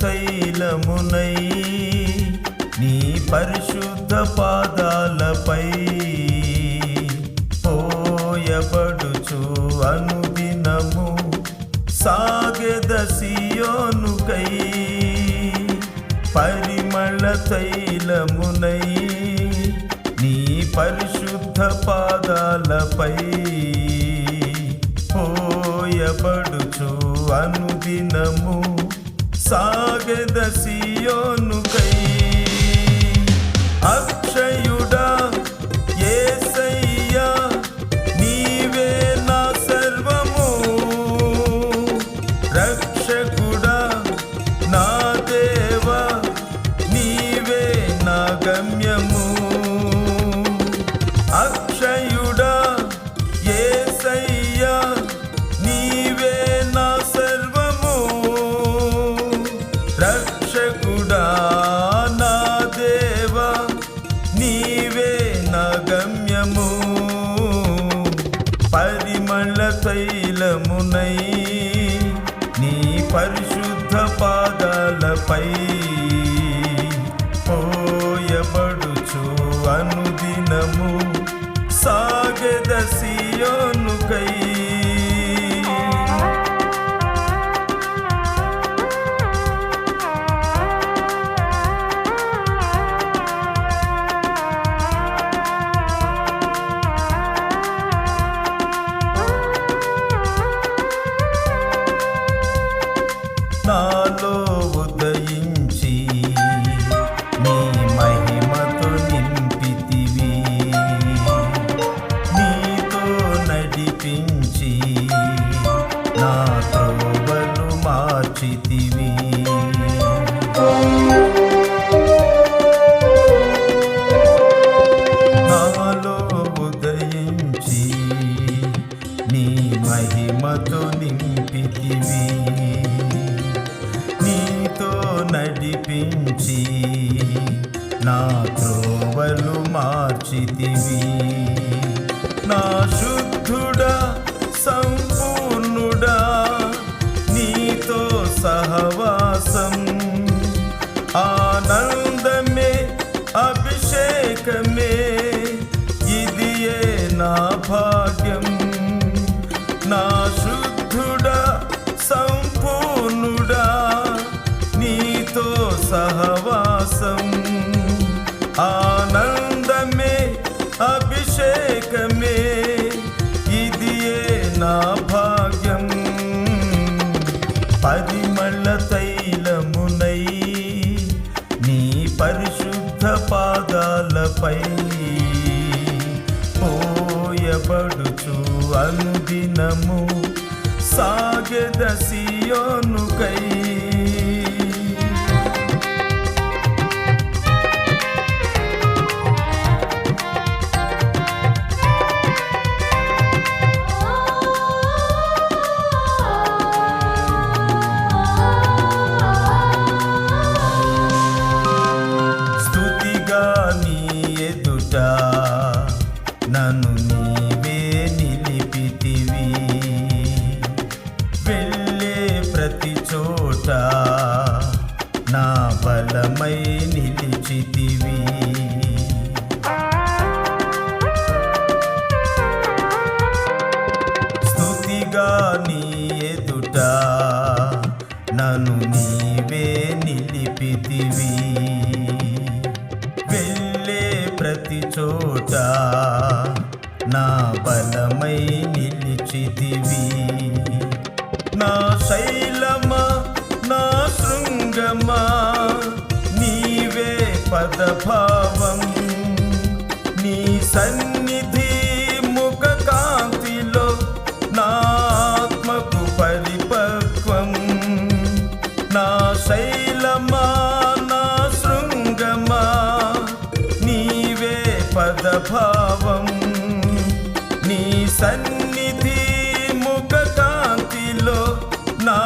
తైలమునై నీ పరిశుద్ధ పాదాలపై పోయబడుచు అనుదినము సాగెద సియోనుకై పరిమళ తైలమునై నీ పరిశుద్ధ పాదాలపై పోయబడుచు అనుదినము సాగెద సియోనుకై తైలమునై నీ పరిశుద్ధ పాదాలపై మార్చితివి నాలో ఉదయించి నీ మహిమతో నింపితివి. నీతో నడిపించి నా త్రోవలు మార్చితివి. నా శు సహవాసం. ఆనందమే అభిషేకమే ఇదియే నా భాగ్యం. పరిమళ తైలమునై నీ పరిశుద్ధ పాదాలపై పోయబడుచు అనుదినము సాగెద ఎదుట నన్ను నీవే నిలిపితివి. వెళ్ళే ప్రతి చోట నా బలమై నిలిచితివి. నా బలమై నిలిచిదివి నా శైలమా నా శృంగమా నీవే పదభావం. నీ సన్నిధి నీ సన్నిధి ముఖ కాంతిలో నా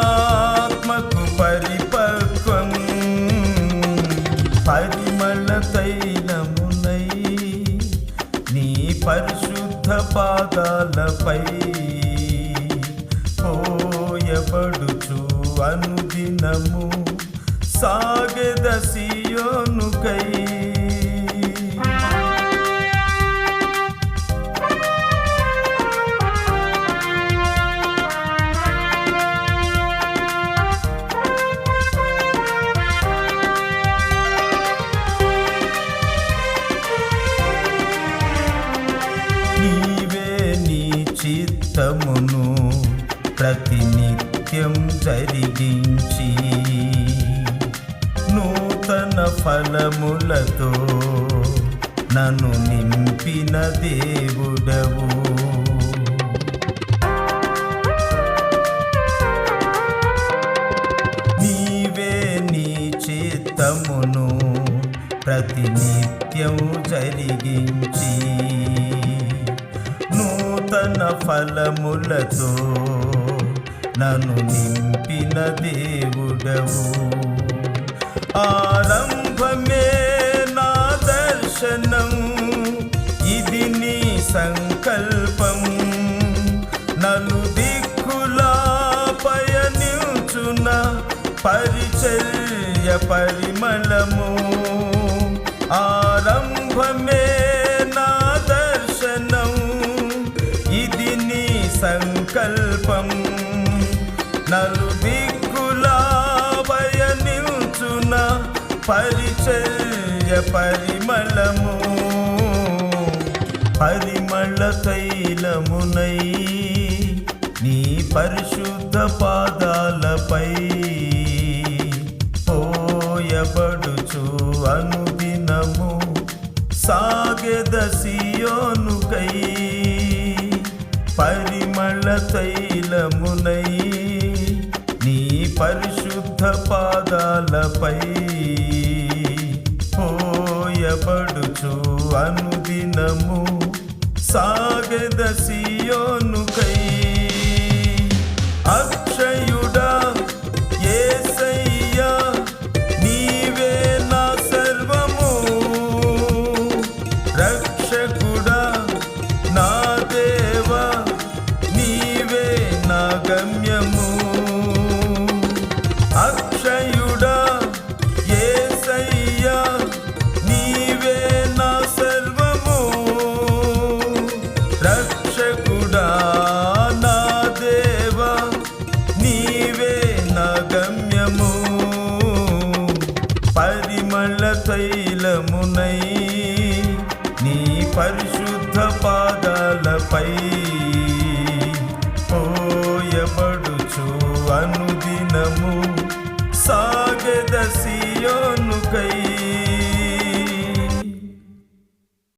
పరిపక్వం. పరిమళ తైలమునై నీ పరిశుద్ధ పాదాలపై పోయబడుచు. అనుదినము సాగదశి ప్రతినిత్యం జరిగించి నూతన ఫలములతో నన్ను నింపిన దేవుడవు. నీవే నీ చిత్తమును ప్రతినిత్యం జరిగించి నూతన ఫలములతో నన్ను నింపిన దేవుడవు. ఆరంభమే నా దర్శనం. ఇది నీ సంకల్పం. నలు దిక్కులా పయనించున పరిచర్య పరిమళము. ఆరంభమే పరిచర్య పరిమళము పరిమళ తైలమునై నీ పరిశుద్ధ పాదాలపై పోయబడుచు అనుదినము. సాగెద సియోనుకై పరిమళ తైలమునై నీ పరిశుద్ధ పాదాలపై సాగెద సియోనుకై అక్షయుడా పరిశుద్ధ పా